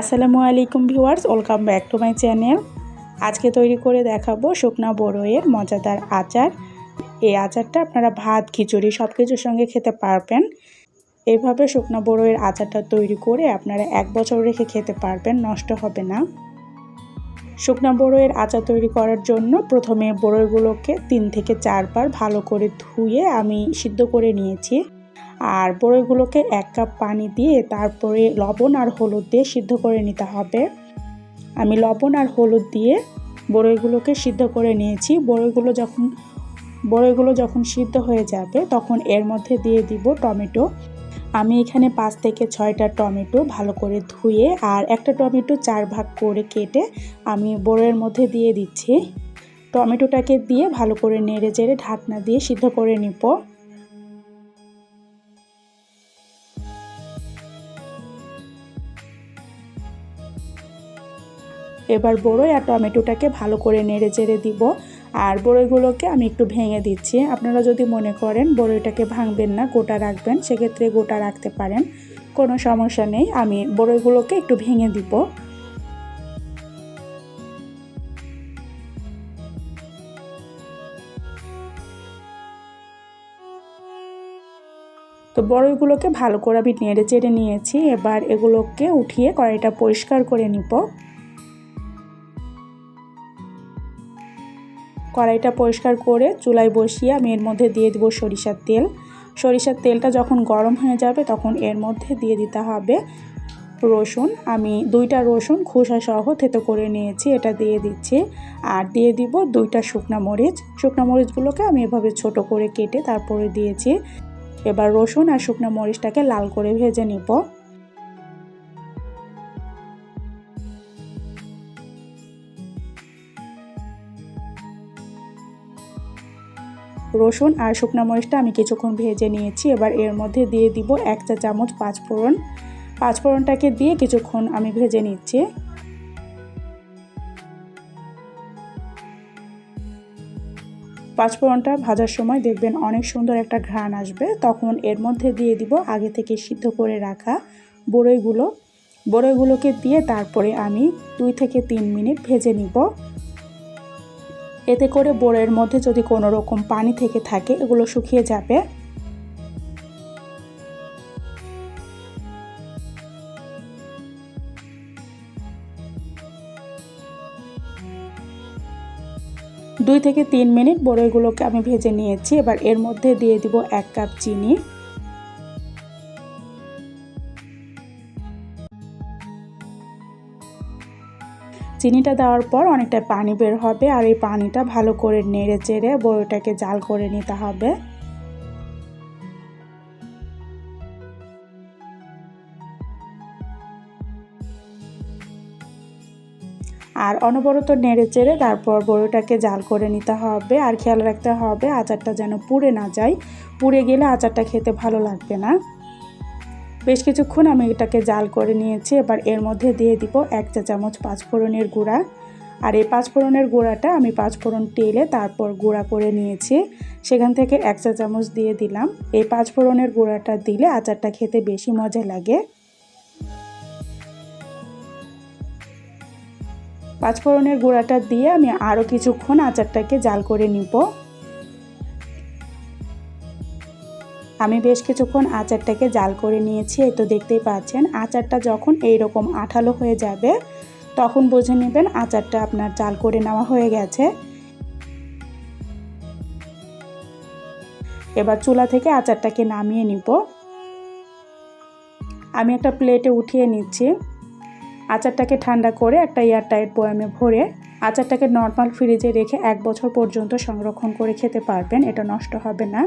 আসসালামু আলাইকুম viewers, welcome back to my channel. আজকে তৈরি করে দেখাবো শুকনা বড়ইয়ের মজাদার আচার। এই আচারটা আপনারা ভাত, খিচুড়ি সব কিছুর সঙ্গে খেতে পারবেন। এইভাবে শুকনা বড়ইয়ের আচারটা তৈরি করে আপনারা এক বছর রেখে খেতে পারবেন, নষ্ট হবে না। শুকনা বড়ইয়ের আচার তৈরি করার জন্য প্রথমে বড়ইগুলোকে তিন থেকে চারবার ভালো করে ধুয়ে আমি সিদ্ধ করে নিয়েছি। আর বড়ইগুলোকে এক কাপ পানি দিয়ে তারপরে লবণ আর হলুদ দিয়ে সিদ্ধ করে নিতে হবে। আমি লবণ আর হলুদ দিয়ে বড়ইগুলোকে সিদ্ধ করে নিয়েছি। বড়ইগুলো যখন বড়ইগুলো যখন সিদ্ধ হয়ে যাবে তখন এর মধ্যে দিয়ে দিব টমেটো। আমি এখানে পাঁচ থেকে ছয়টা টমেটো ভালো করে ধুয়ে আর একটা টমেটো চার ভাগ করে কেটে আমি বড়ের মধ্যে দিয়ে দিচ্ছি। টমেটোটাকে দিয়ে ভালো করে নেড়ে চেড়ে ঢাকনা দিয়ে সিদ্ধ করে নিব। এবার বড়ই আর টমেটোটাকে ভালো করে নেড়ে চেড়ে দিব। আর বড়ইগুলোকে আমি একটু ভেঙে দিচ্ছি। আপনারা যদি মনে করেন বড়ইটাকে ভাঙবেন না, গোটা রাখবেন, সেক্ষেত্রে গোটা রাখতে পারেন। কোনো সমস্যা নেই, আমি বড়ইগুলোকে একটু ভেঙে দিব। তো বড়ইগুলোকে ভালো করে আমি নেড়ে চেড়ে নিয়েছি। এবার এগুলোকে উঠিয়ে কড়াইটা পরিষ্কার করে নিব। কড়াইটা পরিষ্কার করে চুলায় বসিয়ে আমি এর মধ্যে দিয়ে দেবো সরিষার তেল। সরিষার তেলটা যখন গরম হয়ে যাবে তখন এর মধ্যে দিয়ে দিতে হবে রসুন। আমি দুইটা রসুন খোসা সহ থেতো করে নিয়েছি, এটা দিয়ে দিচ্ছি। আর দিয়ে দিব দুইটা শুকনা মরিচ। শুকনা মরিচগুলোকে আমি এভাবে ছোট করে কেটে তারপরে দিয়েছি। এবার রসুন আর শুকনা মরিচটাকে লাল করে ভেজে নিব। রসুন আর শুকনো মরিচটা আমি কিছুক্ষণ ভেজে নিয়েছি। এবার এর মধ্যে দিয়ে দিব এক চা চামচ পাঁচফোড়ন পাঁচফোড়নটাকে দিয়ে কিছুক্ষণ আমি ভেজে নিচ্ছি। পাঁচফোড়নটা ভাজার সময় দেখবেন অনেক সুন্দর একটা ঘ্রাণ আসবে। তখন এর মধ্যে দিয়ে দিব আগে থেকে সিদ্ধ করে রাখা বড়ইগুলো। বড়ইগুলোকে দিয়ে তারপরে আমি দুই থেকে তিন মিনিট ভেজে নিব। এতে করে বোরের মধ্যে যদি কোনো রকম পানি থেকে থাকে, এগুলো শুকিয়ে যাবে। দুই থেকে তিন মিনিট বড়ইগুলোকে আমি ভেজে নিয়েছি। এবার এর মধ্যে দিয়ে দিব এক কাপ চিনি। চিনিটা দেওয়ার পর অনেকটা পানি বের হবে আর এই পানিটা ভালো করে নেড়ে চেড়ে বড়িটাকে জাল করে নিতে হবে। আর অনবরত নেড়ে চেড়ে তারপর বড়িটাকে জাল করে নিতে হবে। আর খেয়াল রাখতে হবে আচারটা যেন পুড়ে না যায়। পুড়ে গেলে আচারটা খেতে ভালো লাগবে না। বেশ কিছুক্ষণ আমি এটাকে জাল করে নিয়েছি, এবার এর মধ্যে দিয়ে দিব এক চা চামচ পাঁচফোড়নের গুঁড়া। আর এই পাঁচফোড়নের গুঁড়াটা আমি পাঁচফোড়ন টেলে তারপর গুঁড়া করে নিয়েছি, সেখান থেকে এক চা চামচ দিয়ে দিলাম। এই পাঁচফোড়নের গুঁড়াটা দিলে আচারটা খেতে বেশি মজা লাগে। পাঁচফোড়নের গুঁড়াটা দিয়ে আমি আরও কিছুক্ষণ আচারটাকে জাল করে নিব। আমি বেশ কিছুক্ষণ আচারটাকে জাল করে নিয়েছি, এই তো দেখতেই পাচ্ছেন। আচারটা যখন এই রকম আঠালো হয়ে যাবে, তখন বুঝে নেবেন আচারটা আপনার জাল করে নেওয়া হয়ে গেছে। এবার চুলা থেকে আচারটাকে নামিয়ে নিব। আমি একটা প্লেটে উঠিয়ে নিচ্ছি। আচারটাকে ঠান্ডা করে একটা এয়ারটাইট বয়ামে ভরে আচারটাকে নর্মাল ফ্রিজে রেখে এক বছর পর্যন্ত সংরক্ষণ করে খেতে পারবেন, এটা নষ্ট হবে না।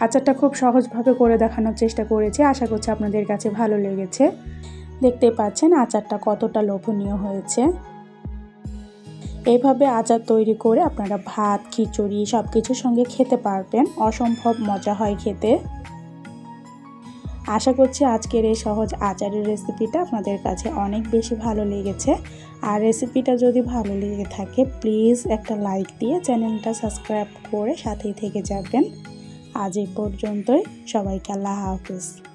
আচারটা খুব সহজভাবে করে দেখানোর চেষ্টা করেছি। আশা করছি আপনাদের কাছে ভালো লেগেছে। দেখতে পাচ্ছেন আচারটা কতটা লোভনীয় হয়েছে। এইভাবে আচার তৈরি করে আপনারা ভাত, খিচুড়ি সব কিছুর সঙ্গে খেতে পারবেন। অসম্ভব মজা হয় খেতে। আশা করছি আজকের এই সহজ আচারের রেসিপিটা আপনাদের কাছে অনেক বেশি ভালো লেগেছে। আর রেসিপিটা যদি ভালো লেগে থাকে, প্লিজ একটা লাইক দিয়ে চ্যানেলটা সাবস্ক্রাইব করে সাথেই থেকে যাবেন। আজ এই পর্যন্তই। সবাইকে আল্লাহ হাফিজ।